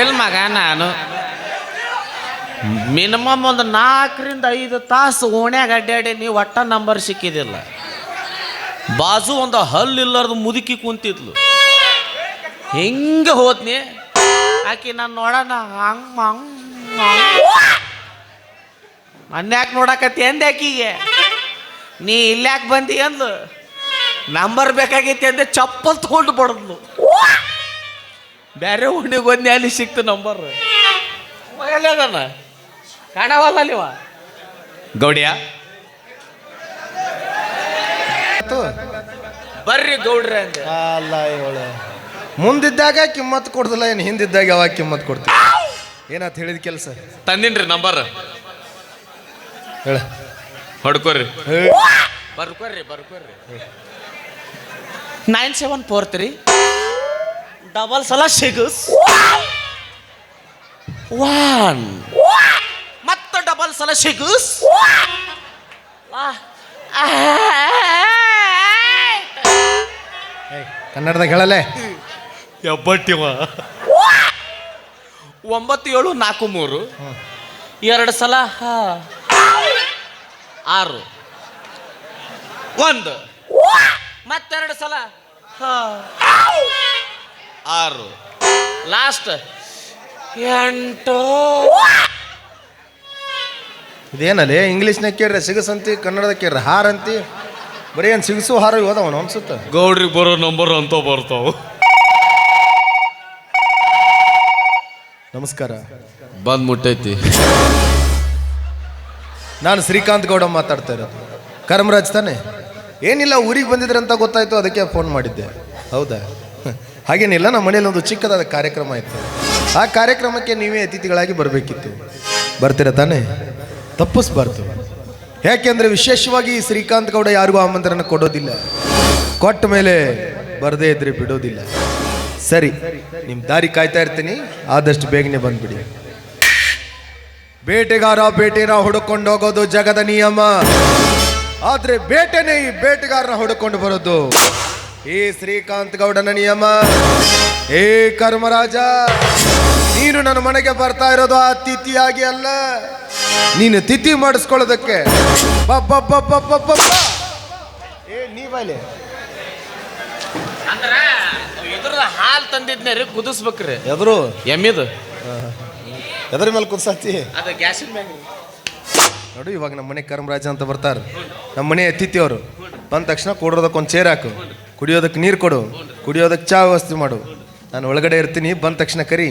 ಮಗ ನಾನು? ಮಿನಿಮಮ್ ಒಂದು ನಾಲ್ಕರಿಂದ ಐದು ತಾಸು ಓಣ್ಯಾಗ ಅಡ್ಡಾಡಿ ನೀವು ಒಟ್ಟ ನಂಬರ್ ಸಿಕ್ಕಿದಿಲ್ಲ. ಬಾಜು ಒಂದು ಹಲ್ಲು ಇಲ್ಲಾರ್ದು ಮುದುಕಿ ಕುಂತಿದ್ಲು. ಹಿಂಗೆ ಹೋದ್ನಿ? ಆಕಿ ನಾನು ನೋಡೋಣ, ಹಂಗ್ ಮನ್ಯಾಕೆ ನೋಡಕತ್ತಿ ಅಂದೆ ಆಕಿಗೆ? ನೀ ಇಲ್ಯಾಕೆ ಬಂದಿ ಅಂದ್ಲು? ನಂಬರ್ ಬೇಕಾಗೈತಿ ಅಂದೆ, ಚಪ್ಪಲ್ ತಗೊಂಡು ಬಡದ್ಲು. ಬೇರೆ ಹುಣ್ಣಿಗೆ ಒಂದೇ ಅಲ್ಲಿ ಸಿಕ್ತು ನಂಬರ್ ಕಾಣವಲ್ಲಿವ ಕಾಣವಲ್ಲ ಗೌಡಿಯ? ಬರ್ರಿ ಗೌಡ್ರೆ ಅಂದೆ. ಅಲ್ಲ ಇವಳು. ಮುಂದಿದ್ದಾಗ ಕಿಮ್ಮತ್ ಕೊಡ್ದಿಲ್ಲ ಏನು ಹಿಂದಿದ್ದಾಗ ಯಾವಾಗ ಕಿಮ್ಮತ್ ಕೊಡ್ತೀವಿ? ಏನಾತ್ ಹೇಳಿದ ಕೆಲಸ? ತಂದಿನ್ರಿ ನಂಬರ್ ಹೇಳ. ಹೊಡ್ಕೊರಿ ಬರ್ಕೊರ್ರಿ ಬರ್ಕೊರ್ರಿ. Nine seven four three double ಸಲ ಸಿಗಸ್. ಒನ್ ಮತ್ತೆ ಡಬಲ್ ಸಲ ಸಿಗಸ್. ಕನ್ನಡದಾಗ ಹೇಳಲೆ ಎಬ್ಬಟ್ಟಿವ. ಒಂಬತ್ತು ಏಳು ನಾಲ್ಕು ಮೂರು. ಎರಡು ಸಲ ಹಾ. ಆರು. ಒಂದು. ಮತ್ತೆರಡು ಸಲ ಹಾ. ಆರು. ಲಾಸ್ಟ್ ಎಂಟು. ಇದೇನಲ್ಲಿ ಇಂಗ್ಲೀಷ್ನಾಗ ಕೇಳ್ರೆ ಸಿಗಸಂತಿ ಕನ್ನಡದಾಗ ಕೇಳ್ರೆ ಹಾರಂತಿ? ಬರೀ ಏನು ಸಿಗಸು ಹಾರ ಹೋದವನು ಅನ್ಸುತ್ತ? ಗೌಡ್ರಿಗೆ ಬರೋ ನಂಬರ್ ಅಂತ ಬರ್ತಾವ. ನಮಸ್ಕಾರ. ಬಂದ್ ಮುಟ್ಟೈತಿ ನಾನು ಶ್ರೀಕಾಂತ್ ಗೌಡ ಮಾತಾಡ್ತಾ ಇರೋದು. ಕರ್ಮರಾಜ್ ತಾನೆ? ಏನಿಲ್ಲ ಊರಿಗೆ ಬಂದಿದ್ರಂತ ಗೊತ್ತಾಯ್ತು ಅದಕ್ಕೆ ಫೋನ್ ಮಾಡಿದ್ದೆ. ಹೌದಾ? ಹಾಗೇನಿಲ್ಲ, ನಮ್ಮ ಮನೇಲಿ ಒಂದು ಚಿಕ್ಕದಾದ ಕಾರ್ಯಕ್ರಮ ಇತ್ತು. ಆ ಕಾರ್ಯಕ್ರಮಕ್ಕೆ ನೀವೇ ಅತಿಥಿಗಳಾಗಿ ಬರಬೇಕಿತ್ತು. ಬರ್ತೀರ ತಾನೇ? ತಪ್ಪಿಸ್ಬಾರ್ದು. ಯಾಕೆಂದರೆ ವಿಶೇಷವಾಗಿ ಶ್ರೀಕಾಂತ್ ಗೌಡ ಯಾರಿಗೂ ಆಮಂತ್ರಣ ಕೊಡೋದಿಲ್ಲ. ಕೊಟ್ಟ ಮೇಲೆ ಬರದೇ ಇದ್ರೆ ಬಿಡೋದಿಲ್ಲ. ಸರಿ ನಿಮ್ಮ ದಾರಿ ಕಾಯ್ತಾ ಇರ್ತೀನಿ. ಆದಷ್ಟು ಬೇಗನೆ ಬಂದ್ಬಿಡಿ. ಬೇಟೆಗಾರ ಬೇಟೆನ ಹುಡುಕೊಂಡು ಹೋಗೋದು ಜಗದ ನಿಯಮ. ಆದರೆ ಬೇಟೆನೇ ಈ ಬೇಟೆಗಾರನ ಹುಡುಕೊಂಡು ಬರೋದು. ಈ ಶ್ರೀಕಾಂತ್ ಗೌಡನ ನಿಯಮ. ಏ ಕರ್ಮರಾಜ ನೀನು ನನ್ನ ಮನೆಗೆ ಬರ್ತಾ ಇರೋದು ಆ ತಿಥಿಯಾಗಿ ಅಲ್ಲ. ನೀನು ತಿಥಿ ಮಾಡಿಸ್ಕೊಳ್ಳೋದಕ್ಕೆ. ಏ ನೀವಲ್ಲಿ ಅಂದ್ರ ಇದ್ರ ಹಾಲು ತಂದಿದ್ನೇ ರೀ ಕುದಿಸ್ಬೇಕ್ರಿ. ಎದುರು? ಎಮ್ಮಿದು. ಎದ್ರ ಮೇಲೆ ಕುದ್ಸಾತಿ? ಅದು ಗ್ಯಾಸಿನ ಮ್ಯಾಗ ನೋಡು ಇವಾಗ ನಮ್ಮ ಮನೆ ಕರ್ಮರಾಜ ಅಂತ ಬರ್ತಾರೆ. ನಮ್ಮ ಮನೆ ಅತಿಥಿ ಅವರು ಬಂದ ತಕ್ಷಣ ಕೊಡೋದಕ್ಕೆ ಒಂದು ಚೇರ್ ಹಾಕು. ಕುಡಿಯೋದಕ್ಕೆ ನೀರು ಕೊಡು. ಕುಡಿಯೋದಕ್ಕೆ ಚಾ ವ್ಯವಸ್ಥೆ ಮಾಡು. ನಾನು ಒಳಗಡೆ ಇರ್ತೀನಿ ಬಂದ ತಕ್ಷಣ ಕರಿ.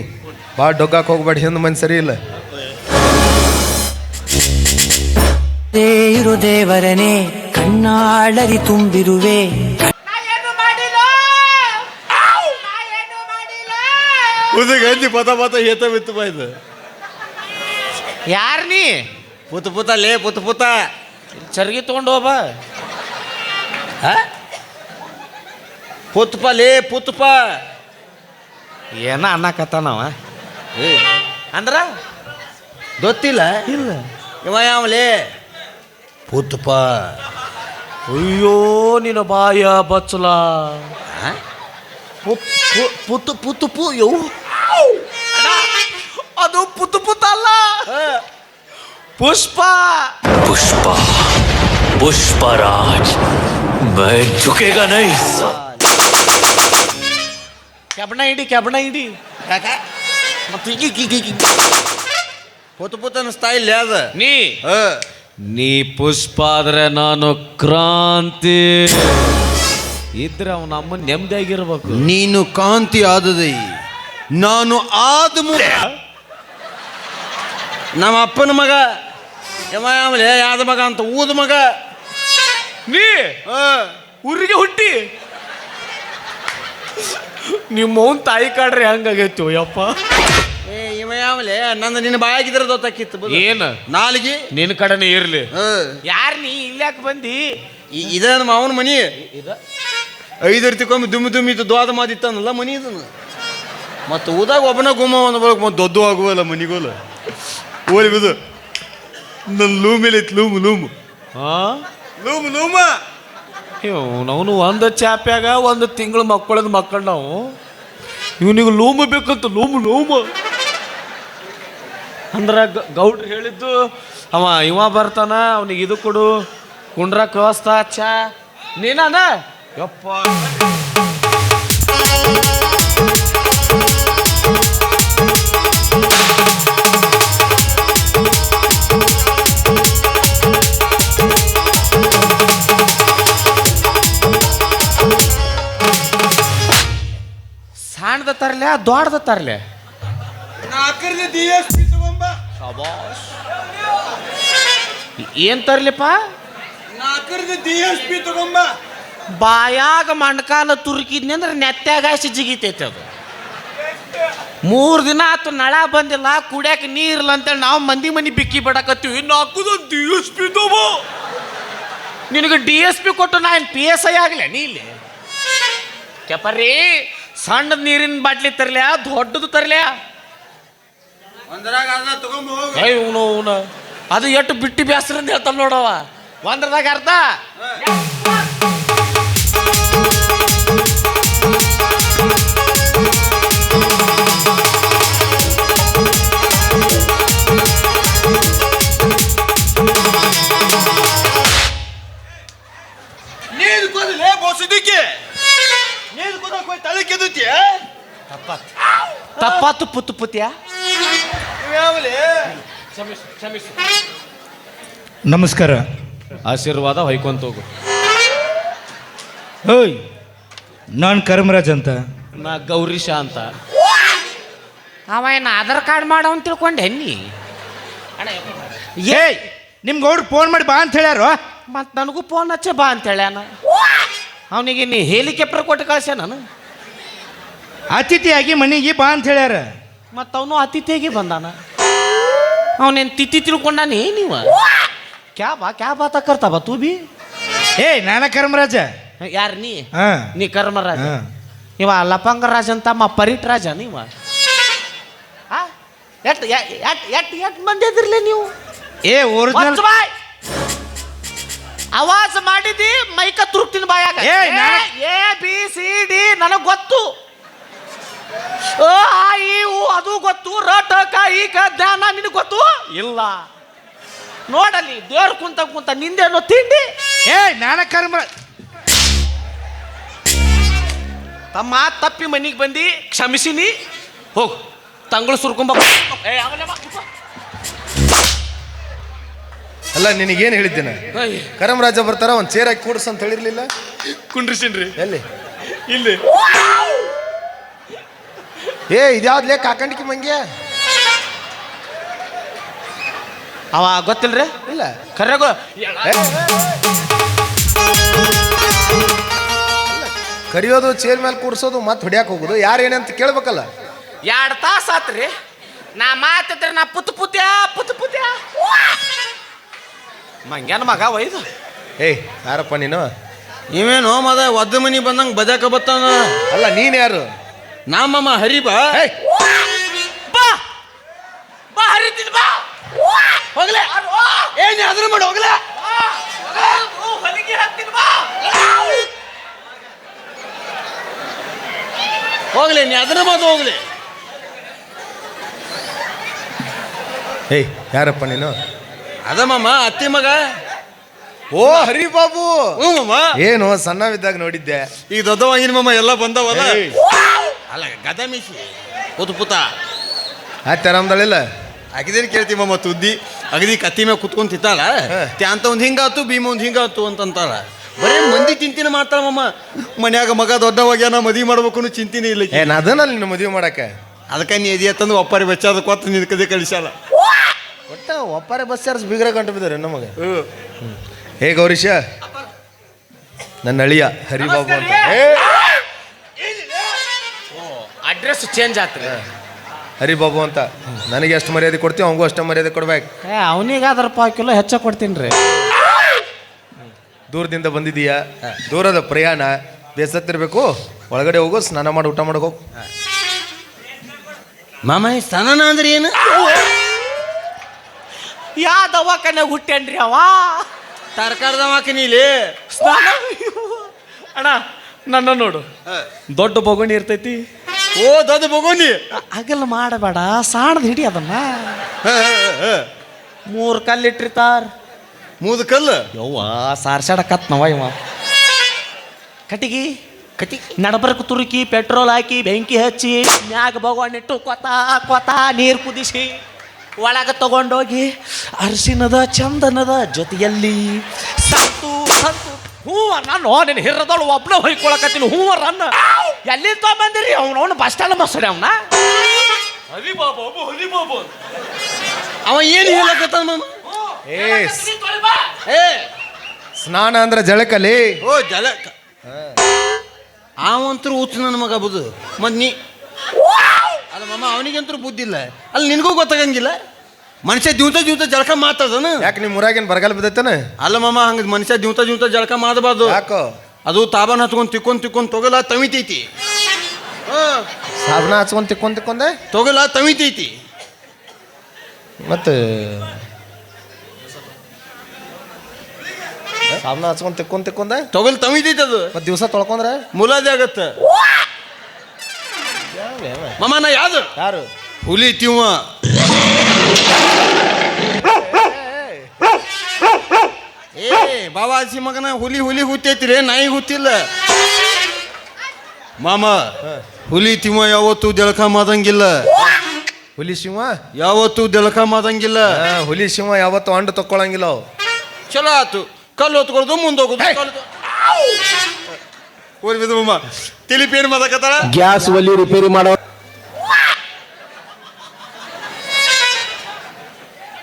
ಭಾಳ ಡೊಗ್ಗಾಕ್ ಹೋಗ್ಬೇಡಿ ಹಿಂದೆ ಮಂದಿ ಸರಿ ಇಲ್ಲ. ದೇವರು ದೇವರನೇ ಕಣ್ಣಾಳರಿ ತುಂಬಿರುವೆ. ಗಂಜಿ ಪತ ಪತ ಏತ ಬಿತ್ತು ಬಾಯ್ದು. ಯಾರ್ ನೀ? ಪುತ ಪುತ ಲೇ ಪುತ ಪುತ. ಚರ್ಗಿ ತಗೊಂಡು ಹೋಗ ಪುತ್ಪ ಲೇ ಪುತ್ಪ ಏನ ಅನ್ನಕತ್ತಾನವ ಅಂದ್ರ ಗೊತ್ತಿಲ್ಲ ಇಲ್ಲ ಇವ ಯಾವಲೇ ಪುತ್ಪ ಅಯ್ಯೋ ನಿನ್ನ ಬಾಯ ಬಚ್ಚಲ ಪುತ್ತು ಪುತ್ತು ಪು ಯೋ ಅದು ಪುತ್ತು ಪುತ್ತ ಅಲ್ಲ ಪುಷ್ಪ पुष्पा पुष्पराज मैं झुकेगा नहीं ಕೆಬಣ ಇಡಿ ಕೆಬಣ ಇಡಿ ಯಾಕ? ಮತ್ತೆ. ಪುತ್ ಪುತ್ ಅನಿಸ್ತಾ ಇಲ್ಲ ಅದ. ನೀ? ಹ. ನೀ ಪುಷ್ಪ ಆದ್ರೆ ನಾನು ಕ್ರಾಂತಿ. ಇದ್ರೆ ಅವನ ಅಮ್ಮ ನೆಮ್ಮದಿಯಾಗಿರ್ಬೇಕು ನೀನು ಕಾಂತಿ ಆದದೈ. ನಾನು ಆದ ಮುಗ ನಮ್ಮ ಅಪ್ಪನ ಮಗ. ಯಮ ಯಾವಲೇ ಯಾದ ಮಗ ಅಂತ ಊದ ಮಗ. ನೀ? ಹ. ಊರಿಗೆ ಹುಟ್ಟಿ. ನಿಮ್ಮ ಮೌನ್ ತಾಯಿ ಕಾಡ್ರಿ ಹಂಗಾಗೈತಿ ಯಪ್ಪ? ಏ ಇವ ಯಾವಲೇ? ನಂದು ನಿನ್ನ ಬಾಯಾಗಿದ್ರೆ ಗೊತ್ತಾಕಿತ್ತು ಬುಡು. ಏನು? ನಾಲ್ಗಿ? ನಿನ್ನ ಕಡೆನೇ ಇರ್ಲಿ. ಹ. ಯಾರ್ ನೀ? ಇಲ್ಯಾಕ್ ಬಂದಿ? ಇದ ನಮ್ಮ ಅವನ ಮನಿ. ಐದರ್ತಿಕೊಮ್ಮೆ ದುಮ್ಮಿ ದುಮ್ಮಿ ಇತ್ತು ದ್ವಾದ ಮಾದಿತ್ತನಲ್ಲ ಮನಿ ಇದನ್ನು. ಮತ್ತು ಊದಾಗ ಒಬ್ಬನ ಗುಮ್ಮ ಒಂದು ಬಳಕ ಮತ್ತೆ ದೊಡ್ಡ ಆಗುವಲ್ಲ ಮನಿಗೋಲ ಓಲಿ ಬಿದು ನನ್ನ ಲೂಮ್ ಐತಿ ಲೂಮು ಲೂಮು. ಹಾಂ ಲೂಮು ಲೂಮ. ಇವು ನಾವು ಒಂದು ಚಾಪ್ಯಾಗ ಒಂದು ತಿಂಗಳು ಮಕ್ಕಳದ ಮಕ್ಕಳು ನಾವು. ಇವನಿಗೆ ಲೋಮ ಬೇಕಂತ ಲೋಮ ಲೋಮ. ಅಂದ್ರೆ ಗೌಡ್ರು ಹೇಳಿದ್ದು, ಅವ, ಇವ ಬರ್ತಾನ, ಅವನಿಗೆ ಇದು ಕೊಡು ಕುಂಡ್ರಕ್ಕೆ ವ್ಯವಸ್ಥೆ ಚಾ ನೀನಾನ? ಯಪ್ಪ. ತರ್ಲೆ ದೊಡ್ಡದ ತರ್ಲೆ. ನಾಲ್ಕರದ ಡಿ ಎಸ್ ಪಿ ತಗೊಂಬ. ಏನ್ ತರ್ಲಿಪ್ಪ? ನಾಲ್ಕರದ ಡಿ ಎಸ್ ಪಿ ತಗೊಂಬ. ಬಾಯಾಗ ಮಣ್ಕಾಲ ತುರುಕಿದ್ನಿ ಅಂದ್ರೆ ನೆತ್ಯಾಗ ಜಿಗಿತೈತಿ ಅದು. ಮೂರು ದಿನ ಆತು ನಳ ಬಂದಿಲ್ಲ ಕುಡ್ಯಾಕ ನೀರಿಲ್ಲ ಅಂತೇಳಿ ನಾವು ಮಂದಿ ಮನಿ ಬಿಕ್ಕಿ ಬಿಡಕತ್ತೀವಿ. ನಾಲ್ಕುದು ಡಿ ಎಸ್ ಪಿ ತಗೋ. ನಿನಗೆ ಡಿ ಎಸ್ ಪಿ ಕೊಟ್ಟು ನಾ ಏನು ಪಿ ಎಸ್ ಐ ಆಗಲೇ ನೀ ಇಲ್ಲಿ? ಕೆಪರಿ ಸಣ್ಣದ ನೀರಿನ ಬಾಟ್ಲಿ ತರ್ಲ್ಯಾ ದೊಡ್ಡದು ತರ್ಲ್ಯಾ? ಒಂದ್ರಾಗ ಅದ ತಗೊಂಬ ಹೋಗ. ಏ ಇವನು ಅವನು ಅದು ಎಷ್ಟು ಬಿಟ್ಟು ಬ್ಯಾಸ್ರ ಅಂತ ಹೇಳ್ತಾನೆ ನೋಡವ ಒಂದ್ರದಾಗ ಅರ್ಧ? ಕ್ಷಮಿಸು ನಮಸ್ಕಾರ. ಆಶೀರ್ವಾದ ಹೊಯ್ಕೊಂತ ಹೋಗು ಓಯ್ ನಾನು ಕರ್ಮರಾಜ್ ಅಂತ. ನಾ ಗೌರೀಶ ಅಂತ. ಅವ ಏನು ಆಧಾರ್ ಕಾರ್ಡ್ ಮಾಡೋ ಅಂತ ತಿಳ್ಕೊಂಡೆ ನೀ ಏಯ್ ನಿಮ್ಗೆ ಅವ್ರು ಫೋನ್ ಮಾಡಿ ಬಾ ಅಂತ ಹೇಳ್ಯಾರೋ? ಮತ್ತೆ ನನಗೂ ಫೋನ್ ಹಚ್ಚೆ ಬಾ ಅಂತ ಹೇಳ್ಯಾನ. ಅವನಿಗೆ ನೀ ಹೆಲಿಕಾಪ್ಟರ್ ಕೊಟ್ಟು ಕಳ್ಸ್ಯ ನಾನು? ಅತಿಥಿಯಾಗಿ ಮನೆಗೆ ಬಾ ಅಂತ ಹೇಳ್ಯಾರ. ಮತ್ತು ಅವನು ಅತಿಥಿಯಾಗಿ ಬಂದಾನ. ಅವನೇನು ತಿಥಿ ತಿಳ್ಕೊಂಡಾನೆ? ನೀವ? ಕ್ಯಾ ಬಾ ಕ್ಯಾ ಬಾತ ಕರ್ತಾವ ತೂ ಬಿ. ಏ ನಾನ ಕರ್ಮರಾಜ. ಯಾರು ನೀ? ಹಾ. ನೀ ಕರ್ಮರಾಜ. ಇವ ಲಪಂಗ ರಾಜ ಅಂತ ಮ ಪರಿಟ್ ರಾಜ ನೀವ? ಎಟ್ ಎಟ್ ಎಟ್ ಎಟ್ ಮಂದಿ ಅದಿರ್ಲಿ ನೀವು? ಏ ಒರಿಜಿನಲ್ ಬಾಯ್! ಅವಾಜ್ ಮಾಡಿದಿ ಮೈಕ ತುರುಕ್ತಿನ ಬಾಯಾಗ. ಏ, ನಾನ- ಎ ಬಿ ಸಿ ಡಿ ನನಗೆ ಗೊತ್ತು. ಅ, ಆ, ಈ ಉ ಅದು ಗೊತ್ತು. ರಟಕ ಟ ಕ ಈ ಕ ಧ್ಯಾನ ನಿನಗೆ ಗೊತ್ತು? ಇಲ್ಲ. ನೋಡಲ್ಲಿ ದೇವ್ರ ಕುಂತ ಕುಂತ ನಿಂದೇನೋ ತಿಂಡಿ. ಏ ನಾನ ಕರ್ಮ. ತಮ್ಮ ತಪ್ಪಿ ಮನಿಗೆ ಬಂದಿ ಕ್ಷಮಿಸಿನಿ. ಹೋಗು. ತಂಗಳು ಸುರ್ಕೊಂಬ ಏ, ಆಗಲೇ ಬಾ. ಅಲ್ಲ ನಿನಗೇನು ಹೇಳಿದ್ದೇನೆ? ಏಯ್, ಕರಮರಾಜ ಬರ್ತಾರ ಒಂದು ಚೇರ್ ಹಾಕಿ ಕೂಡ್ಸ್ ಅಂತ ಹೇಳಿರ್ಲಿಲ್ಲ? ಕುಂಡ್ರಿಸಿನ್ರಿ. ಎಲ್ಲಿ? ಇಲ್ಲಿ. ಏ ಇದ್ಯಾವ್ದ್ಲೇ ಕಾಕಂಡಿಕೆ ಮಂಗ್ಯ? ಅವ ಗೊತ್ತಿಲ್ರಿ? ಇಲ್ಲ. ಕರ್ರಗೋ? ಕರಿಯೋದು ಚೇರ್ ಮೇಲೆ ಕೂಡ್ಸೋದು ಮತ್ತೆ ಹೊಡಿಯಾಕ ಹೋಗೋದು ಯಾರು ಏನಂತ ಕೇಳ್ಬೇಕಲ್ಲ? ಎರಡು ತಾಸು ಆತ್ರಿ. ನಾ ಮಾತಿದ್ರೆ ನಾ ಪುತ್ ಪುತ್ಯಾ ಪುತ್ ಪುತ್ಯ. ಮಂಗ್ಯಾನ ಮಗ ಒಯ್ದು ಏಯ್ ಯಾರಪ್ಪ ನೀನು? ಇವೇನು ಮದ ಒದ್ದ ಮನಿ ಬಂದಂಗ ಬದಕ ಬತ್ತಾನ? ಅಲ್ಲ ನೀನ್ ಯಾರು? ನಾಮಮ್ಮ ಹರಿ ಬಾ. ಬಾ. ಬಾ ಹರಿತೀನಿ ಬಾ. ಹೋಗ್ಲೆ. ಏನ್ ಅದ್ರ ಮಾಡಿ ಹೋಗ್ಲ. ಹೊಲಿಗೆ ಹಾಕ್ತೀನಿ ಬಾ. ಹೋಗ್ಲಿ ನೀ ಅದನ್ನ ಮಾತು ಹೋಗ್ಲಿ. ಏಯ್ ಯಾರಪ್ಪ ನೀನು? ಅದ ಮಾಮ ಅತ್ತಿ ಮಗ. ಓ ಹರಿಬಾಬು. ಹ್ಞೂ ಮಾಮ. ಏನು ಸಣ್ಣವಿದ್ದಾಗ ನೋಡಿದ್ದೆ. ಈಗ ದೊಡ್ಡವಾಗಿನ ಮಾಮ ಎಲ್ಲ ಬಂದವಲ್ಲ. ಅಲ್ಲ ಗದ ಮಿಶಿ. ಕೂತು ಪುತ ಆಯ್ತು ಆರಾಮ್ದಳಿಲ್ಲ ಅಗದೇನು ಕೇಳ್ತೀವಿ ಮತ್ತು ತುದ್ದಿ. ಅಗದಿ ಕತ್ತಿ ಮ್ಯಾಗ ಕುತ್ಕೊಂಡ್ ತಿಂತಾಳ. ಹಾ. ತ್ಯಾಂತ ಒಂದು ಹಿಂಗಾತು ಭೀಮ ಒಂದು ಹಿಂಗಾತು ಅಂತಂತಾರ ಬರೀ ಮಂದಿ ಚಿಂತಿನ ಮಾಡ್ತಾಳಮ್ಮ ಮನ್ಯಾಗ ಮಗ ದೊಡ್ಡವಾಗ್ಯಾನ ಮದುವೆ ಮಾಡ್ಬೇಕು ಅನ್ನೋ ಚಿಂತಿನೇ ಇಲ್ಲ ಏನು ಅದನ ಅದನ್ನ ನಿನ್ನ ಮದುವೆ ಮಾಡಕ್ಕೆ ಅದಕ್ಕೆ ನೀ ಎದೆ ತಂದು ಒಪ್ಪಾರಿ ಬೆಚ್ಚಾದ ಕೊತ್ತ ನಿನ್ ಕದೇ ಕಳಿಸಲ್ಲ ಒಟ್ಟ ಒಪ್ಪಾರೆ ಬಸ್ ಚಾರ್ಜ್ ಬಿಗ್ರ ಗಂಟು ಬಿದ್ದಾರೆ ನಮಗೆ ಹೇ ಗೌರೀಶ ನನ್ನ ಅಳಿಯ ಹರಿಬಾಬು ಅಂತ. ಏ, ಅಡ್ರೆಸ್ ಚೇಂಜ್ ಆತ್ರಿ. ಹರಿಬಾಬು ಅಂತ. ನನಗೆ ಎಷ್ಟು ಮರ್ಯಾದೆ ಕೊಡ್ತೀವಿ ಅವಂಗೂ ಅಷ್ಟೇ ಮರ್ಯಾದೆ ಕೊಡ್ಬೇಕು. ಏ ಅವನಿಗಾದ್ರ ಪಾವ್ ಕಿಲೋ ಹೆಚ್ಚ ಕೊಡ್ತೀನಿ ರೀ. ದೂರದಿಂದ ಬಂದಿದೀಯಾ. ದೂರದ ಪ್ರಯಾಣ. ಬೇಸತ್ತಿರ್ಬೇಕು. ಒಳಗಡೆ ಹೋಗು ಸ್ನಾನ ಮಾಡಿ ಊಟ ಮಾಡಿ ಹೋಗು. ಮಾಮ ಈ ಸ್ನಾನ ಅಂದ್ರೆ ಏನು? ಯಾ ದವಾಖಾನೆ ಹುಟ್ಟೇನ್ರಿ ಅವ? ತರಕಾರಿ ದವಾಖಾನೆ ಇಲ್ಲಿ. ಸ್ನಾನ? ಅಣ್ಣ ನನ್ನ ನೋಡು. ದೊಡ್ಡ ಬೊಗಣಿ ಇರ್ತೈತಿ. ಓ ದೊಡ್ಡ ಬಗೋನಿ ಅಗಲ ಮಾಡಬೇಡ ಸಾಣದ್ ಹಿಡಿ ಅದನ್ನ. ಮೂರು ಕಲ್ಲಿಟ್ಟಿರ್ತಾರ ಮೂದು ಕಲ್ಲು? ಯವ್ವ ಸಾರ್ಸಾಡಕತ್ ನವ ಇವ. ಕಟಿಗಿ ಕಟಿ ನಡಬರ್ಕ ತುರುಕಿ ಪೆಟ್ರೋಲ್ ಹಾಕಿ ಬೆಂಕಿ ಹಚ್ಚಿ ಮ್ಯಾಗ ಭಗವಾನಿಟ್ಟು ಕೊತ ಕೊತ ನೀರು ಕುದಿಸಿ ಒಳಗೆ ತಗೊಂಡೋಗಿ ಅರಿಶಿನದ ಚಂದನದ ಜೊತೆಯಲ್ಲಿ ಸಂತು ಸಂತು ಹೂವ ನಾನು ನಿನ್ನ ಹಿರದಳು ಒಬ್ಬನ ಹೊಯ್ಕೊಳಕತ್ತೀನಿ ಹೂವ ರನ್ನ ಎಲ್ಲಿ ತಗೊಂಬಂದಿರಿ ಅವನು ಬಸ್ ಸ್ಟ್ಯಾಂಡ್ ಬಸ್ಸಡಿ ಅವನ. ಹಲಿ ಬಾಬು ಹಲಿ ಬಾಬು ಅವ ಏನು ಹೇಳಕತ್ತ ಏ ಏ ಸ್ನಾನ ಅಂದ್ರೆ ಜಳಕಲಿ? ಓ ಜಳಕ. ಅವಂತರೂ ಹುಚ್ಚು ನನ್ನ ಮಗ ಬುದು. ಮತ್ ನೀ ಅಲ್ಲ ಮಮ್ಮ ಅವನಿಗಂತೂ ಬುದ್ಧಿ ಇಲ್ಲ. ಅಲ್ಲಿ ನಿನಗೂ ಗೊತ್ತಾಗಂಗಿಲ್ಲ. ಮನುಷ್ಯ ದಿವಸ ದಿವಸ ಜಳಕ ಮಾತದನ ಯಾಕೆ ನಿಮ್ಮ ಊರಾಗೇನು ಬರಗಾಲ ಬಿದ್ದೈತನ? ಅಲ್ಲ ಮಾಮ ಹಂಗ ಮನುಷ್ಯ ದಿವಸ ದಿವಸ ಜಳಕ ಮಾಡಬಾರ್ದು ಯಾಕೋ? ಅದು ತಾಬನ ಹಚ್ಕೊಂಡ್ ತಿಕ್ಕೊಂಡ್ ತಿಕ್ಕೊಂಡ್ ತೊಗಲ ತವಿತೈತಿ ಸಾಬನ ಹಚ್ಕೊಂಡ್ ತಿಕ್ಕೊಂಡ್ ತಿಕ್ಕೊಂಡೆ? ತೊಗಲ ತಮಿತೈತಿ ಮತ್ತೆ? ಸಾಬನ ಹಚ್ಕೊಂಡ್ ತಿಕ್ಕೊಂಡ್ ತಿಕ್ಕೊಂಡೆ? ತೊಗಲ್ ತವಿತೈತಿ ಅದು. ಮತ್ತೆ ದಿವಸ ತೊಳ್ಕೊಂಡ್ರೆ? ಮುಲಾದಿ ಆಗತ್ತ. ಮಾಮ ನಾ ಯಾವ್ದು? ಯಾರು? ಹುಲಿ ತಿಮ್ಮ ಏ ಬಾಬಾಜಿ ಮಗನ ಹುಲಿ ಹುಲಿ ಹುತ್ತೈತಿರೇ ನಾಯಿ ಹುತ್ತಿಲ್ಲ. ಮಾಮ ಹುಲಿ ತಿಮ್ಮ ಯಾವತ್ತೂ ದೆಳಕ ಮಾದಂಗಿಲ್ಲ. ಹುಲಿ ಸಿಂಹ ಯಾವತ್ತು ದೆಳಕ ಮಾದಂಗಿಲ್ಲ. ಹುಲಿ ಸಿಂಹ ಯಾವತ್ತು ಅಂಡ ತಕ್ಕೊಳಂಗಿಲ್ಲ ಅವು. ಚಲೋ ಆತು. ಕಲ್ಲು ಹೊತ್ಕೊಳ್ದು ಮುಂದೋಗುದು ಬಿದ್ದು ಮಾಮ. ತಿಲಿಪೇನು ಗ್ಯಾಸ್ ಒಲಿ ರಿಪೇರಿ ಮಾಡೋ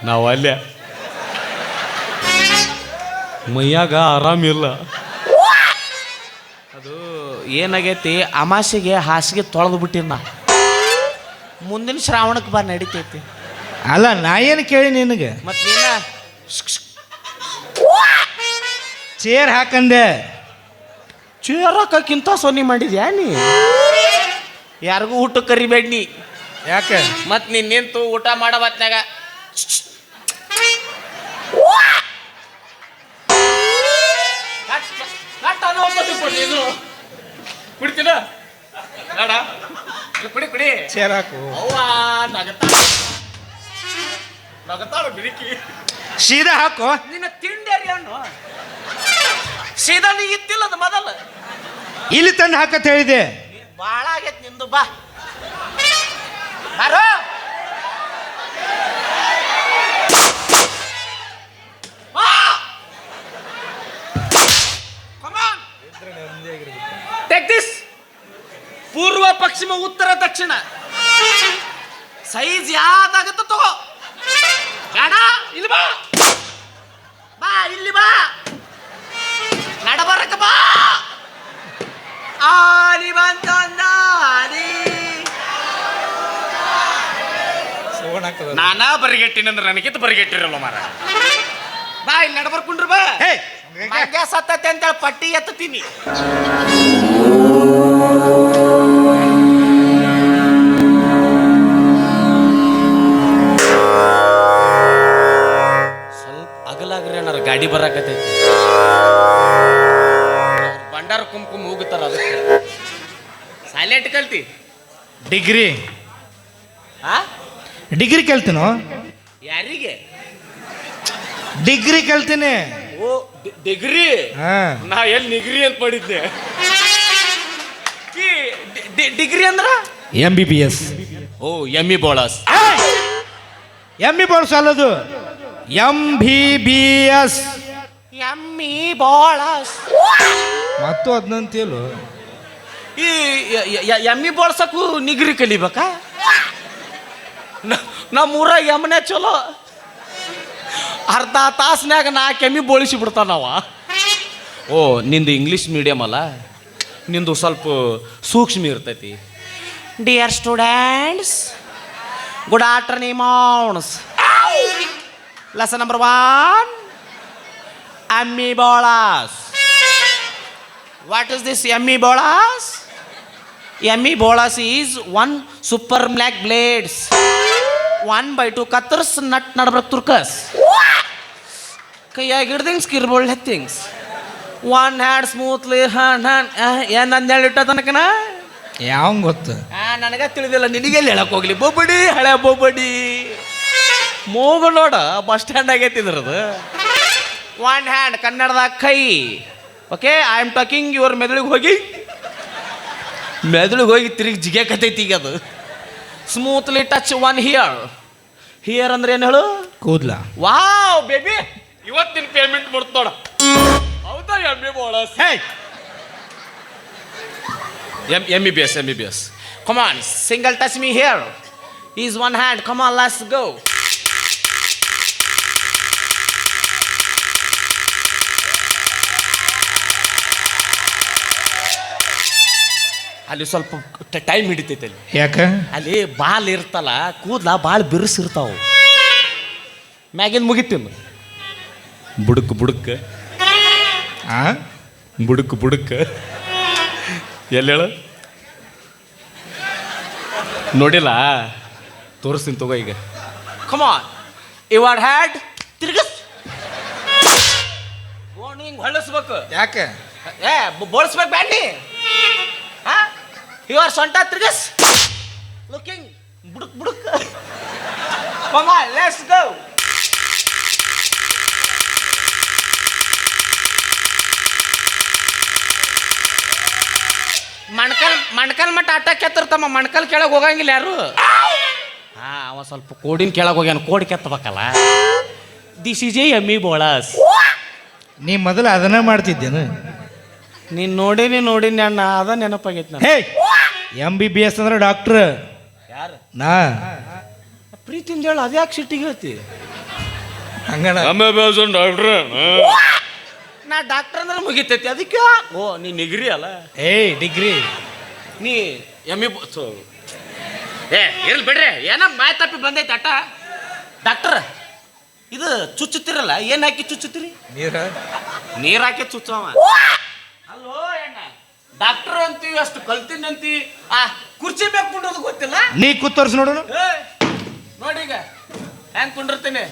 ನಾವು ಅಲ್ಲೇ. ಮೈಯಾಗ ಆರಾಮಿಲ್ಲ. ಅದು ಏನಾಗೈತಿ ಅಮಾಸೆಗೆ ಹಾಸಿಗೆ ತೊಳೆದು ಬಿಟ್ಟಿನ ಮುಂದಿನ ಶ್ರಾವಣಕ್ಕೆ ಬಾ ನಡಿತೈತಿ. ಅಲ್ಲ ನಾ ಏನು ಕೇಳಿ ನಿನಗೆ? ಮತ್ತೇನ ನೀನ? ಚೇರ್ ಹಾಕಂದೆ. ಚೇರ್ ಹಾಕಕ್ಕಿಂತ ಸೊನ್ನೆ ಮಾಡಿದ್ಯಾ ನೀ? ಯಾರಿಗೂ ಊಟಕ್ಕೆ ಕರಿಬೇಡ ನೀ. ಯಾಕೆ? ಮತ್ತೆ ನೀನ್ ನಿಂತು ಊಟ ಮಾಡೋ ಹೊತ್ನ್ಯಾಗ ಕುಡಿತೀನ? ಬೇಡ? ಕುಡಿ ಕುಡಿ. ಚೇರ್ ಹಾಕು ಅವ್ವ ನಗತಾ ನಗತಾಳ ಬಿಡಿಕಿ ಸೀದಾ ಹಾಕು. ನಿನ್ನ ತಿಂಡಿ ಹಣ್ಣು ಸೀದಾ ನೀ ಇತ್ತಿಲ್ಲ ಅದು ಮೊದಲ. ಇಲ್ಲಿ ತಂದು ಹಾಕತ್ ಹೇಳಿದೆ. ಭಾಳ ಆಗೈತೆ ನಿಂದು ಬಾ. ಬಾರೋ. Take ದಿಸ್ ಪೂರ್ವ ಪಶ್ಚಿಮ ಉತ್ತರ ದಕ್ಷಿಣ. ಸೈಜ್ ಯಾವ್ದಾಗತ್ತ ತಗೋ. ಬೇಡ ಇಲ್ಲಿ ಬಾ. ಬಾ ಇಲ್ಲಿ ಬಾ. ನಡಬರಕ ಬಾ. ಆಲಿ ಬಂತಾರಿ ನಾನಾ ಬರಿಗೆಟ್ಟಿನಂದ್ರೆ ನನಗಿತ್ತು ಬರಿಗೆಟ್ಟಿರಲ್ಲ ಮಾರ ಬಾ ಇಲ್ಲಿ ನಡಬರ್ಕೊಂಡ್ರು ಬಾ. ಹೇ. ಮಂಗ್ಯ ಸತ್ತತೆ ಅಂತೇಳಿ ಪಟ್ಟಿ ಎತ್ತತೀನಿ ಸ್ವಲ್ಪ ಅಗಲಾಗ್ರಿ ಅನ್ನಾರ ಗಾಡಿ ಬರಾಕತೈತಿ ಬಂಡಾರ ಕುಮ್ ಕುಮ್ ಹೋಗುತ್ತಾರ ಅದಕ್ಕೆ. ಸೈಲೆಂಟ್ ಕಲ್ತಿ. ಡಿಗ್ರಿ ಆ? ಡಿಗ್ರಿ ಕೇಳ್ತೀನೋ? ಯಾರಿಗೆ? ಡಿಗ್ರಿ ಕಲ್ತೀನಿ ಓ ಡಿಗ್ರಿ? ಹಾ. ನಾ ಎಲ್ಲಿ ನಿಗ್ರಿ ಅಂತ ಮಾಡಿದ್ದೆ. ಈ ಡಿ- ಡಿ- ಡಿಗ್ರಿ ಅಂದ್ರ? ಎಂ ಬಿ ಬಿ ಎಸ್ ಓ ಎಮ್ಮಿ ಬೋಳಸ್ ಎಂ ಬಿ ಬೋಳಸ್ ಅಲ್ಲದು. ಎಂ ಬಿ ಬಿ ಎಸ್ ಎಮ್ಮಿ ಬೋಳಸ್ ಮತ್ತು ಹದಿನಂತೇಳು ಈ ಯ- ಯ- ಎಮ್ಮಿ ಬೋಳ್ಸಕ್ಕೂ ನಿಗ್ರಿ ಕಲಿಬೇಕಾ? ನ- ನಮ್ಮ ಊರಾಗ ಎಮ್ಮನೆ ಚಲೋ. ಅರ್ಧ ತಾಸ್ನ್ಯಾಗ ನಾಲ್ಕು ಕೆಮ್ಮಿ ಬೋಳಿಸಿ ಬಿಡ್ತಾನವ. ಓ ನಿಂದು ಇಂಗ್ಲೀಷ್ ಮೀಡಿಯಮ್ ಅಲ್ಲ? ನಿಂದು ಸ್ವಲ್ಪ ಸೂಕ್ಷ್ಮ ಇರ್ತೈತಿ. ಡಿಯರ್ ಸ್ಟೂಡೆಂಟ್ಸ್ ಗುಡ್ ಆಫ್ಟರ್ನೂನ್ ಮೌನ್ಸ್ ಲೆಸನ್ ನಂಬರ್ ಒನ್ ಎಮ್ಮಿ ಬೋಳಾಸ್ ವಾಟ್ ಇಸ್ ದಿಸ್ ಎಮ್ಮಿ ಬೋಳಾಸ್ ಎಮ್ಮಿ ಬೋಳಾಸ್ is one super black blades one by two ಕತ್ತರ್ಸ್ ನಟ್ ನಡ್ಬರ್ಕ್ ತುರ್ಕಸ್. ಕೈಯಾಗ ಹಿಡ್ದಿಂಗ್ಸ್ ಕಿರ್ಬೋಳ್ ಹೆತ್ತಿಂಗ್ಸ್. One hand smoothly hand hand ಏನು ಅಂದೇಳಿ ಇಟ್ಟ ತನಕನ? ಯಾವ ಗೊತ್ತು? ಆ ನನಗೆ ತಿಳಿದಿಲ್ಲ ನಿನಗೆಲ್ಲಿ ಹೇಳಕ್ ಹೋಗ್ಲಿ. ಬೊಬ್ಬಡಿ ಹಳೆ ಬೊಬ್ಬಡಿ ಮೂಗು ನೋಡ ಬಸ್ ಸ್ಟ್ಯಾಂಡ್ ಆಗೈತಿ ಇದ್ರದ್ದು ಒನ್ ಹ್ಯಾಂಡ್ ಕನ್ನಡದಾಗ ಕೈ. ಓಕೆ ಐ ಆಮ್ ಟಾಕಿಂಗ್ ಇವ್ರ ಮೆದುಳಿಗೆ ಹೋಗಿ. ಮೆದುಳಿಗೆ ಹೋಗಿ ತಿರುಗಿ ಜಿಗ್ಯಾಕತೈತಿ ಈಗ ಅದು. Smoothly touch one here here ಅಂದ್ರೆ ಏನು ಹೇಳು? ಕೂದ್ಲ. ವಾವ್ ಬೇಬಿ ಇವತ್ತಿನ ಪೇಮೆಂಟ್ ಬರ್ತಾಡ ಹೌದಾ M B ಬೋಳಸ್ hey M M B B S M B B S come on single touch me here is one hand come on let's go ಅಲ್ಲಿ ಸ್ವಲ್ಪ time ಹಿಡಿತೈತೆ ಅಲ್ಲಿ. ಯಾಕೆ? ಅಲ್ಲಿ ಬಾಲ್ ಇರ್ತಲ್ಲ ಕೂದಲ ಬಾಲ್ ಬಿರುಸಿರ್ತಾವೆ. ಮ್ಯಾಗಿಂದ ಮುಗಿತೀನಿ ಬುಡುಕ್ ಬುಡುಕ್. ಆ? ಬುಡುಕ್ ಬುಡುಕ್. ಎಲ್ಲಿ ಹೇಳು? ನೋಡಿಲ್ಲ? ತೋರಿಸ್ತೀನಿ ತಗೋ ಈಗ. ಕಮಾನ್ ಇವಾಡ್ ಹ್ಯಾಡ್ ತಿರ್ಗಿಸ್ ಹೊಳಸ್ಬೇಕು ಹಿಂಗೆ ಹೊಳ್ಳಿಸ್ಬೇಕು ಯಾಕೆ? ಏ ಬಳಸ್ಬೇಕು ಬ್ಯಾಂಡಿ ಹಾ? ಇವಾರ್ ಸೊಂಟ ತಿರ್ಗಸ್ ಲುಕಿಂಗ್ ಬುಡುಕ್ ಬುಡುಕ್ ಕಮಾನ್ ಲೆಟ್ಸ್ ಗೋ ಮಣ್ಕಲ್ ಮಣ್ಕಲ್ ಮಟ್ಟ ಆಟ ಕೆತ್ತಿರ್ತಮ್ಮ ಮಣ್ಕಲ್ ಕೆಳಗೆ ಹೋಗಂಗಿಲ್ಲ ಯಾರು? ಹಾ ಅವ ಸ್ವಲ್ಪ ಕೋಡಿನ ಕೆಳಗೆ ಹೋಗ್ಯಾನ ಕೋಡ್ ಕೆತ್ತಬೇಕಲ್ಲ. ದಿಸ್ ಇಸ್ ಎ ಎಮ್ಮಿ ಬೋಳಸ್ ನೀ ಮೊದಲು ಅದನ್ನ ಮಾಡ್ತಿದ್ದೇನು? ನೀನ್ ನೋಡಿನಿ ನೋಡಿನಿ ಅಣ್ಣ ಅದ ನೆನಪಾಗೈತಿ ನಾನು hey! M B B S ಅಂದ್ರೆ ಡಾಕ್ಟ್ರ್ ಯಾರು? ನಾ. ಪ್ರೀತಿಯಿಂದ ಹೇಳು ಅದ್ಯಾಕೆ ಸಿಟ್ಟಿಗೆ ಹೇಳ್ತಿ? ಹಂಗಣ ಡಾಕ್ಟ್ರ ನಾ ಡಾಕ್ಟರ್ ಅಂದ್ರೆ ಮುಗಿತೈತಿ ಅದಕ್ಕೆ ಓ ನೀ ನಿಗ್ರಿ ಅಲ್ಲ? ಏಯ್ ಡಿಗ್ರಿ. ನೀ ಎಂ ಸೊ. ಏ ಇರ್ಲಿ ಬಿಡ್ರಿ ಏನೋ ಮಾಯ ತಪ್ಪಿ ಬಂದೈತೆ ಅಟ್ಟ. ಡಾಕ್ಟರ್ ಇದು ಚುಚ್ಚುತ್ತಿರಲ್ಲ ಏನ್ ಹಾಕಿ ಚುಚ್ಚುತ್ತೀರಿ? ನೀರ? ನೀರ್ ಹಾಕಿ ಚುಚ್ಚವ ಅಲ್ಲೋ ಅಣ್ಣ. ಡಾಕ್ಟರ್ ಅಂತೀವಿ ಅಷ್ಟು ಕಲ್ತೀನಿ ಅಂತಿ ಆ ಕುರ್ಚಿ ಬೇಕು ಕುಂಡ್ರದು ಗೊತ್ತಿಲ್ಲ? ನೀ ಕೂತೋರ್ಸ್ ನೋಡೋಣ. ನೋಡಿ ಈಗ ಹೆಂಗ್ ಕುಂಡಿರ್ತೀನಿ?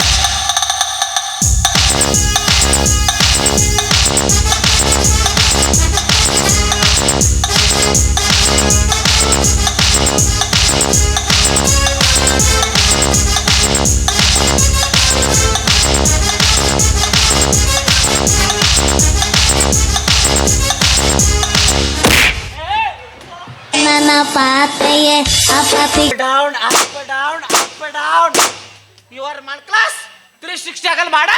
ಅಪಾತಿ down up down up down you are man class three sixty ಆಗಲ್ಲ ಮಾಡ.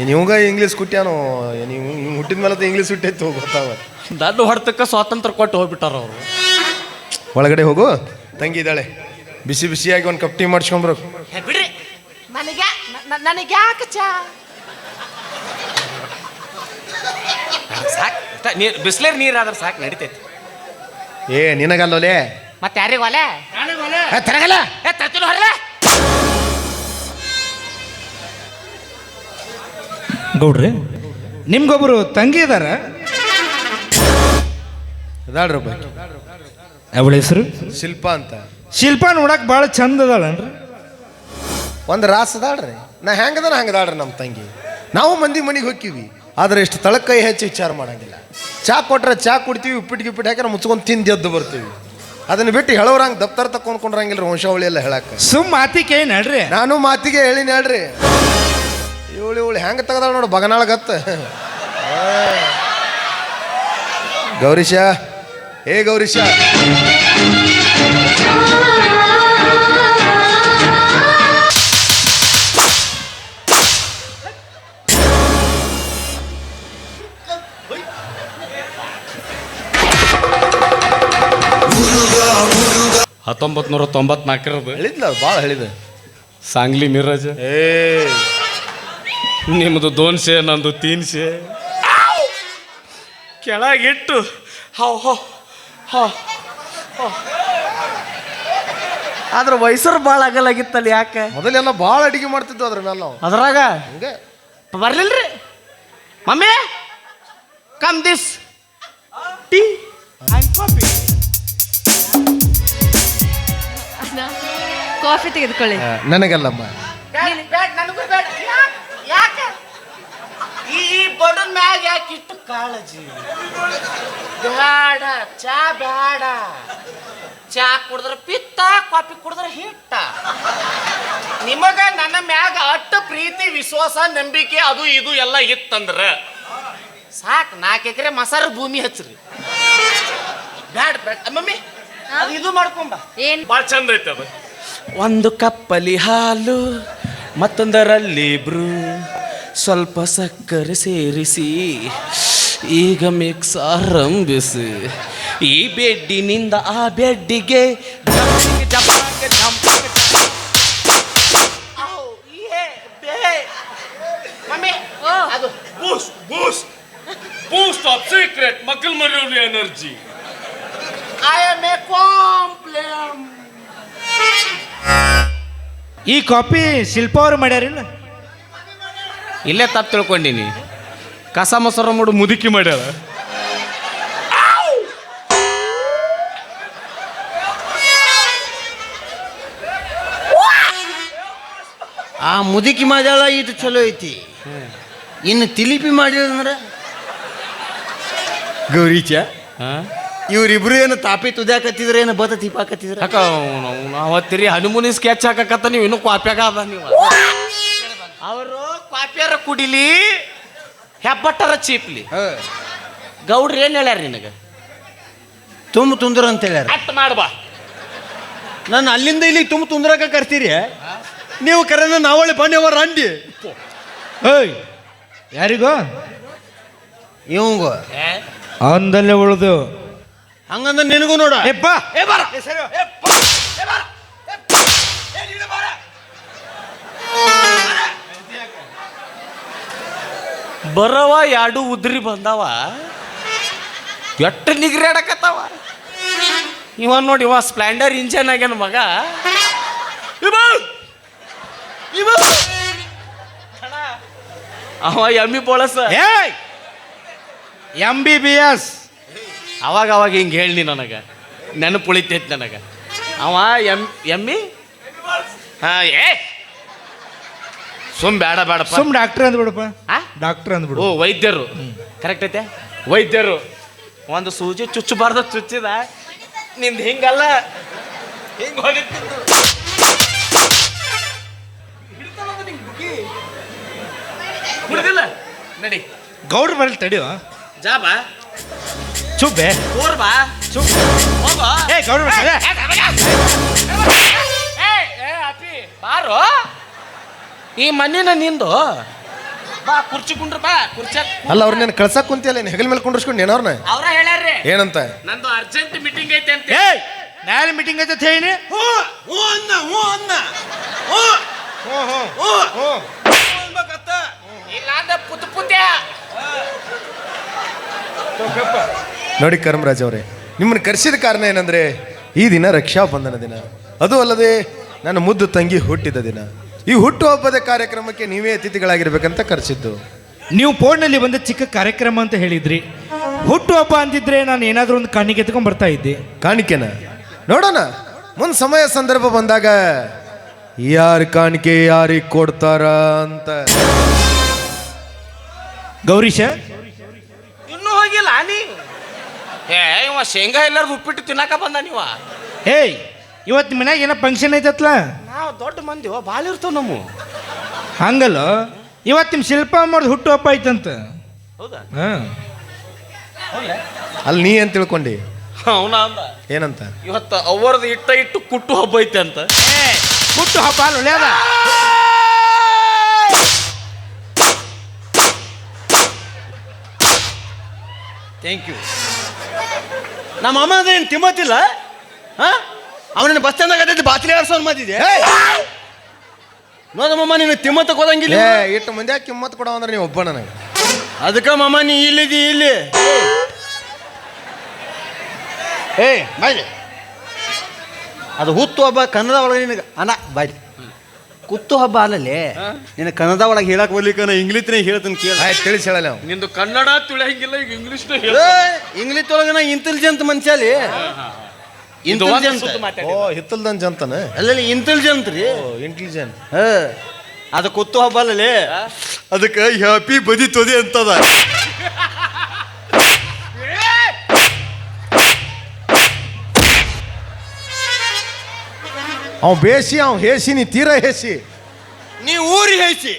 ಏನು ಇವಂಗ ಇಂಗ್ಲೀಷ್ ಕುಟ್ಯಾನು? ಏನು ಇವ್ ಹುಟ್ಟಿದ ಮೇಲೆ ಇಂಗ್ಲೀಷ್ ಹುಟ್ಟೈತು ಗೊತ್ತಾವ. ದಡ್ಡ ಹೊಡ್ತಕ್ಕ ಸ್ವಾತಂತ್ರ್ಯ ಕೊಟ್ಟು ಹೋಗ್ಬಿಟ್ಟಾರ ಅವರು. ಒಳಗಡೆ ಹೋಗು. ತಂಗಿ ಇದ್ದಾಳೆ. ಬಿಸಿ ಬಿಸಿಯಾಗಿ ಒಂದು ಕಪ್ ಟೀ ಮಾಡಿಸ್ಕೊಂಬ್ರು. ಬಿಡ್ರಿ. ನನಗೆ ನನಗೆ ಯಾಕೆ ಚಾ? ಸಾಕು. ನೀರು ಬಿಸ್ಲೇರ್ ನೀರು ಆದ್ರೆ ಸಾಕು ನಡಿತೈತಿ. ಏ ನಿನಗಲ್ಲೋಲೆ? ಮತ್ತೆ ಯಾರಿಗೆ ಒಲೆ? ಏ, ತರಗಲ್ಲ ಏ ಹೊರಲೆ ಗೌಡ್ರಿ ನಿಮ್ಗೊಬ್ರು ತಂಗಿ ಇದಾರ? ಅವಳ ಹೆಸರು? ಶಿಲ್ಪ ಅಂತ. ಶಿಲ್ಪ ನೋಡಕ್ ಭಾಳ ಚಂದ ಅದಾಳನ್ರಿ. ಒಂದು ರಾಸ್ ಅದಾಳ್ರಿ. ನಾ ಹೆಂಗದ ಹಂಗದಾಳ್ರಿ ನಮ್ಮ ತಂಗಿ. ನಾವು ಮಂದಿ ಮನೆಗೆ ಹೋಗ್ತೀವಿ ಆದ್ರೆ ಇಷ್ಟು ತಳಕ್ ಕೈ ಹೆಚ್ಚು ವಿಚಾರ ಮಾಡಂಗಿಲ್ಲ. ಚಾ ಕೊಟ್ರೆ ಚಾ ಕುಡ್ತೀವಿ ಉಪ್ಪಿಟ್ಟು ಗಿಪ್ಪಿಟ್ಟು ಹಾಕಿದ್ರೆ ಮುಚ್ಕೊಂಡು ತಿಂದು ಎದ್ದು ಬರ್ತೀವಿ. ಅದನ್ನ ಬಿಟ್ಟು ಹೇಳೋರಂಗೆ ದಪ್ತರ ತಕೊಂಡ್ಕೊಂಡ್ರಂಗಿಲ್ಲ ವಂಶಾವಳಿ ಎಲ್ಲ ಹೇಳಕ್ಕೆ ಸುಮ್ಮ ಮಾತಿಗೆ ಏನು ನಡ್ರಿ. ನಾನು ಮಾತಿಗೆ ಹೇಳಿ ಹೇಳ್ರಿ. ಇವಳು ಇವಳು ಹೆಂಗೆ ತೆಗ್ದಾಳ ನೋಡು ಬಗನಾಳಗತ್ತ ಗೌರೀಶ ಏ ಗೌರೀಶ. ಹತ್ತೊಂಬತ್ತು ನೂರ ತೊಂಬತ್ನಾಲ್ಕರದು ಹೇಳಿದ್ಲ ಭಾಳ ಹೇಳಿದ. ಸಾಂಗ್ಲಿ ಮಿರಾಜ್ ಏ ನಿಮ್ಮದು ದೋನ್ಸೆ ನಂದು ತೀನ್ಸೆ ಕೆಳಗಿಟ್ಟು ಹೋ ಹೋ ಹೋ ಆದ್ರೆ ವಯಸ್ಸರು ಭಾಳ ಆಗಲಾಗಿತ್ತಲ್ಲ ಯಾಕೆ? ಮೊದಲೆಲ್ಲ ಭಾಳ ಅಡಿಗೆ ಮಾಡ್ತಿದ್ವು ಅದ್ರ ಮೇಲೆ ನಾವು. ಅದ್ರಾಗ? ಹಂಗೆ. ಬರ್ಲಿಲ್ರಿ. Mummy come this tea and coffee coffee ತೆಗೆದುಕೊಳ್ಳಿ. ನನಗಲ್ಲಮ್ಮ. ನನಗೂ ಬೇಡ. ಯಾಕೆ ಈ ಬಡನ್ ಮ್ಯಾಗ ಯಾಕೆ ಇಟ್ಟು ಕಾಳಜಿ? ಬ್ಯಾಡ ಚಾ ಬೇಡ. ಚಾ ಕುಡಿದ್ರೆ ಪಿತ್ತ ಕಾಫಿ ಕುಡಿದ್ರೆ ಹಿಟ್ಟ. ನಿಮಗ ನನ್ನ ಮ್ಯಾಗ ಅಟ್ಟ ಪ್ರೀತಿ ವಿಶ್ವಾಸ ನಂಬಿಕೆ ಅದು ಇದು ಎಲ್ಲ ಇತ್ತಂದ್ರ ಸಾಕ್ ನಾಲ್ಕು ಎಕರೆ ಮಸಾರ ಭೂಮಿ ಹಚ್ಚ್ರಿ ಬ್ಯಾಡ ಬ್ಯಾಡ ಮಮ್ಮಿ ಅದು ಇದು ಮಾಡ್ಕೊಂಬ ಏನ್? ಭಾಳ ಚಂದ ಐತೆ ಅದು. ಒಂದು ಕಪ್ಪಲಿ ಹಾಲು ಮತ್ತೊಂದರಲ್ಲಿ ಬ್ರೂ. ಸ್ವಲ್ಪ ಸಕ್ಕರೆ ಸೇರಿಸಿ ಈಗ ಮಿಕ್ಸ್ ಆರಂಭಿಸಿ. ಈ ಬೆಡ್ಡಿನಿಂದ ಆ ಬೆಡ್ಡಿಗೆ ಜಂಪಿಂಗ್ ಜಂಪಾಂಗ್ ಅದು. Boost boost boost of secret ಮಕ್ಕಳ ಮರಿಯೋಲಿ ಎನರ್ಜಿ ಈ ಕಾಪಿ ಶಿಲ್ಪ ಅವ್ರು ಮಾಡ್ಯಾರಿಲ್ಲ ಇಲ್ಲೇ ತಪ್ಪು ತಿಳ್ಕೊಂಡಿನಿ. ಕಸ ಮೊಸರು ಮಾಡು ಮುದುಕಿ ಮಾಡ್ಯಾರ. ಆ ಮುದುಕಿ ಮಾಡ್ಯಾಳ ಇದು ಚಲೋ ಐತಿ. ಇನ್ನು ತಿಲಿಪಿ ಮಾಡಿದ್ರೆ ಗೌರೀಚ? ಇವ್ರಿಬ್ರು ಏನು ತಾಪಿ ತುದ್ಯಾಕತ್ತಿದ್ರೆ ಏನು ಬದ ತೀಪಾಕತ್ತಿದ್ರೆ ಯಾಕ ಅವತ್ತಿರಿ ಹನುಮೂನಿ ಸ್ಕೆಚ್ ಹಾಕಕತ್ತ ನೀವು ಇನ್ನೂ ಕ್ವಾಪ್ಯಾಗ ಅದ ನೀವು? ಅವರು ಕ್ವಾಪ್ಯಾರ ಕುಡಿಲಿ ಹೆಬ್ಬಟ್ಟರ ಚೀಪ್ಲಿ. ಗೌಡ್ರು ಏನು ಹೇಳ್ಯಾರ ನಿನಗೆ? ತುಂಬ ತುಂದ್ರ ಅಂತ ಹೇಳ್ಯಾರ. ಅಟ್ ಮಾಡ್ಬಾ ನಾನು ಅಲ್ಲಿಂದ ಇಲ್ಲಿ ತುಂಬ ತುಂದ್ರಕ ಕರ್ತೀರಿ ನೀವು ಕರೆನ ನಾವಳಿ ಬಂದೇವ ಅಂಡಿ ಹೇಯ್ ಯಾರಿಗೋ? ಇವಂಗೋ. ಅಂದಲ್ಲೇ ಉಳ್ದು. ಹಂಗಂದ್ರೆ ನಿನಗೂ ನೋಡ. ಎಪ್ಪ ಏ ಬಾರ. ಬರವ ಎರಡು ಉದ್ರಿ ಬಂದಾವ. ಎಟ್ಟು ನಿಗ್ರಾಡಕತ್ತವ ಇವ ನೋಡಿ ಇವ ಸ್ಪ್ಲೆಂಡರ್ ಇಂಜನ್ ಆಗ್ಯಾನ ಮಗ. ಇವ ಇವ ಅಣ್ಣ, ಅವ ಎಮ್ಮಿ ಬೋಳಸ. ಏಯ್! ಎಂ ಬಿ ಬಿ ಎಸ್ ಅವಾಗ ಅವಾಗ ಹಿಂಗೆ ಹೇಳಿ ನನಗೆ. ನೆನಪು ಉಳಿತೈತೆ ನನಗೆ. ಅವ ಎಂ ಎಮ್ಮಿ? ಹಾ ಏ! ಸುಮ್ ಬೇಡ ಬೇಡ ಸುಮ್ ಡಾಕ್ಟರ್ ಅಂದ್ಬಿಡಪ್ಪ ಆ? ಅಂದ್ಬಿಡು ಓ ವೈದ್ಯರು. ಕರೆಕ್ಟ್ ಐತೆ? ವೈದ್ಯರು. ಒಂದು ಸೂಜಿ ಚುಚ್ಚಬಾರ್ದು ಚುಚ್ಚಿದ. ನಿಂದು ಹಿಂಗಲ್ಲ. ಹಿಂಗೆ ಹೊಡಿತಿದ್ದು ಹಿಡ್ದಿಲ್ಲ ನಡಿ. ಗೌಡ್ರ ಬರಲಿ ತಡಿಯೋ? ಜಾ ಬಾ ಚುಬ್ಬೆ. ಓರ್ ಬಾ ಚುಪ್ ಹೋಗೋ ಏ ಗೌಡ್ರ ಏ, ಏ, ಅಪ್ಪಿ, ಬಾರೋ. ಈ ಮಣ್ಣಿನ ನಿಂದು. ಬಾ ಕುರ್ಚಿ ಕುಂಡ್ರ ಬಾ ಕುರ್ಚಿ ಅಲ್ಲ ಅವ್ರನ್ನ ಕಳ್ಸಕ್ ಕುಂತಿಯಲ್ಲ ಏನು ಹೆಗಲ್ ಮೇಲೆ ಕುಂಡ್ರಸ್ಕೊಂಡು ಏನವ್ರನ್ನ ಅವ್ರ ಹೇಳ್ಯಾರ್ರಿ. ಏನಂತ? ನಂದು ಅರ್ಜೆಂಟ್ ಮೀಟಿಂಗ್ ಐತೆ ಅಂತ ಏ ನಾಳೆ ಮೀಟಿಂಗ್ ಐತೆ ಹೇಳಿ ಹ್ಞೂ ಹ್ಞೂ ಅನ್ನ ಹ್ಞೂ ಅನ್ನ. ಹ್ಞೂ ಹ್ಞೂ ಹ್ಞೂ ಅನ್ಬೇಕತ್ತ ಇಲ್ಲ ಅಂದ್ರೆ ಪುತ್ ಪುತ್ಯ. ನೋಡಿ ಕರ್ಮರಾಜ್ ಅವರೇ ನಿಮ್ಮನ್ನು ಕರೆಸಿದ ಕಾರಣ ಏನಂದರೆ ಈ ದಿನ ರಕ್ಷಾಬಂಧನ ದಿನ. ಅದು ಅಲ್ಲದೆ ನನ್ನ ಮುದ್ದು ತಂಗಿ ಹುಟ್ಟಿದ ದಿನ. ಈ ಹುಟ್ಟುಹಬ್ಬದ ಕಾರ್ಯಕ್ರಮಕ್ಕೆ ನೀವೇ ಅತಿಥಿಗಳಾಗಿರ್ಬೇಕಂತ ಕರೆಸಿದ್ದು. ನೀವು ಫೋನ್ನಲ್ಲಿ ಬಂದ ಚಿಕ್ಕ ಕಾರ್ಯಕ್ರಮ ಅಂತ ಹೇಳಿದ್ರಿ. ಹುಟ್ಟುಹಬ್ಬ ಅಂತಿದ್ರೆ ನಾನು ಏನಾದರೂ ಒಂದು ಕಣ್ಣಿಗೆ ಎತ್ಕೊಂಡು ಬರ್ತಾ ಇದ್ದೆ. ಕಾಣಿಕೆನ? ನೋಡೋಣ. ಮುಂದ್ ಸಮಯ ಸಂದರ್ಭ ಬಂದಾಗ ಯಾರು ಕಾಣಿಕೆ ಯಾರಿಗೆ ಕೊಡ್ತಾರ ಅಂತ. ಗೌರೀಶ ಏ ಇವ ಶೇಂಗಾ ಎಲ್ಲರೂ ಉಪ್ಪಿಟ್ಟು ತಿನ್ನಾಕ ಬಂದ ನೀವ? ಏಯ್ ಇವತ್ತು ಮನ್ಯಾಗ ಏನೋ ಫಂಕ್ಷನ್ ಐತತ್ಲ? ನಾವು ದೊಡ್ಡ ಮಂದಿ ಭಾಳ ಇರ್ತಾವ ನಮ್ಮ. ಹಂಗಲ್ಲ? ಇವತ್ತು ನಿಮ್ಮ ಶಿಲ್ಪ ಮಾಡೋದು ಹುಟ್ಟು ಹಬ್ಬ ಐತಂತ. ಹೌದಾ? ಹಾಂ. ಅಲ್ಲಿ ನೀ ಅಂತ ತಿಳ್ಕೊಂಡಿ? ಅವನ ಅಂದ. ಏನಂತ? ಇವತ್ತು ಅವರದು ಇಟ್ಟ ಇಟ್ಟು ಕುಟ್ಟು ಹಬ್ಬ ಐತೆ ಅಂತ. ಕುಟ್ಟು ಹಬ್ಬ ಅಲ್ಲ ಒಳ್ಳೆಯದ? ಥ್ಯಾಂಕ್ ಯು ನಮ್ಮ ಅಮ್ಮ ಅಂದ್ರೆ ಏನು ತಿಮ್ಮತ್ತಿಲ್ಲ? ಹಾ? ಅವನನ್ನ ಬಸ್ ಸ್ಟ್ಯಾಂಡ್ ಆಗತ್ತೈತಿ ಬಾತ್ರಿ ಆರ್ಸೋನ್ ಮಾತಿದೆ. ನೋದಮ್ಮ ನೀನು ತಿಮ್ಮತ್ತ ಹೋದಂಗಿಲ್ಲ ಏ ಇಟ್ಟು ಮುಂದೆ ಕಿಮ್ಮತ್ ಕೊಡೋ ಅಂದ್ರೆ ನೀವು ಒಬ್ಬ ನನಗೆ ಅದಕ್ಕೆ ಮಮ್ಮ ನೀ ಇಲ್ಲಿದಿ ಇಲ್ಲಿ. ಏ ಬಾಯ್ಲಿ. ಅದು ಹುತ್ತು ಒಬ್ಬ ಕನ್ನಡ ಒಳಗೆ ನಿನಗೆ ಅಣ್ಣ ಬಾಯ್ಲಿ. ಕುತ್ತು ಹಬ್ಬ ಅಲ್ಲಲ್ಲಿ? ನಿನ್ನ ಕನ್ನಡ ಒಳಗೆ ಹೇಳಕ್ ಬರ್ಲಿಕ್ಕ ನಾ ಇಂಗ್ಲೀಷ್ನಾಗ ಹೇಳ್ತೀನಿ ಕೇಳ. ಆಯ್ತು ತಿಳಿಸಿ ಹೇಳಲ್ಲ ಅವ್ನು. ನಿಂದು ಕನ್ನಡ ತಿಳಿಯಂಗಿಲ್ಲ ಈಗ ಇಂಗ್ಲಿಷ್ನ ಇಂಗ್ಲೀಷ್ ಒಳಗೆ ನಾ ಇಂಟೆಲಿಜೆಂಟ್ ಮನುಷ್ಯ ಅಲ್ಲಿ? ಇಂಟೆಲಿಜೆಂಟ್ ಓ ಹಿತ್ತಲ್ದಂಜ ಅಂತಾನೆ? ಅಲ್ಲಲ್ಲಿ ಇಂಟೆಲಿಜೆಂಟ್ ರೀ. ಇಂಟೆಲಿಜೆಂಟ್ ಹ. ಅದು ಕುತ್ತು ಹಬ್ಬ ಅಲ್ಲಲ್ಲಿ? ಅದಕ್ಕೆ ಹ್ಯಾಪಿ ಬದಿ ತೊದಿ ಅಂತದ. ಅವ್ ಬೇಸಿ ಅವ್ ಹೇಸಿ ನೀ ತೀರ ಹೇಸಿ ನೀ ಊರಿ ಹೇಸಿ